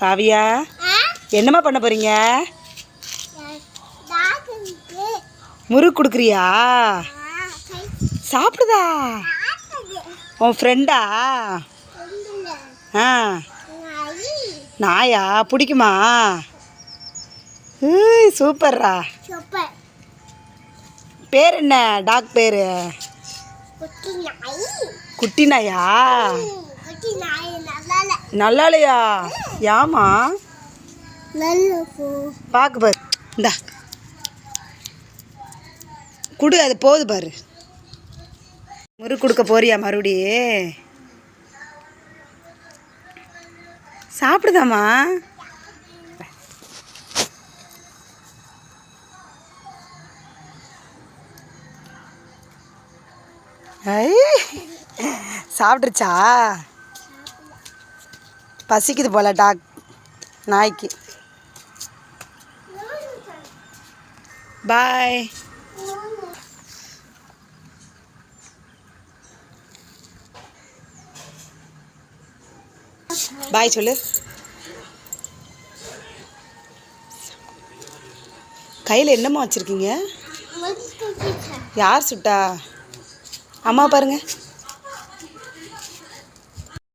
காவியா என்னம்மா பண்ண போறீங்க? முறுக்கு கொடுக்குறியா? சாப்பிடுதா? உன் ஃப்ரெண்டா ஆ. நாயா? பிடிக்குமா? சூப்பர்ரா. சூப்பர் பேர் என்ன? டாக் பேர்? குட்டி நாய் நல்லா இல்லையா போ. பார்க்க பாரு. இந்தா. குடு அது போகுது பாரு. முறுக்கு கொடுக்க போறியா மறுபடி சாப்பிடுதாம்மா? ஐ சாப்பிட்ருச்சா பசிக்குது போல டாக் நாய்க்கு. பாய் பாய் சொல்லு. கையில் என்னம்மா வச்சுருக்கீங்க? யார் சுட்டா? அம்மா பாருங்க.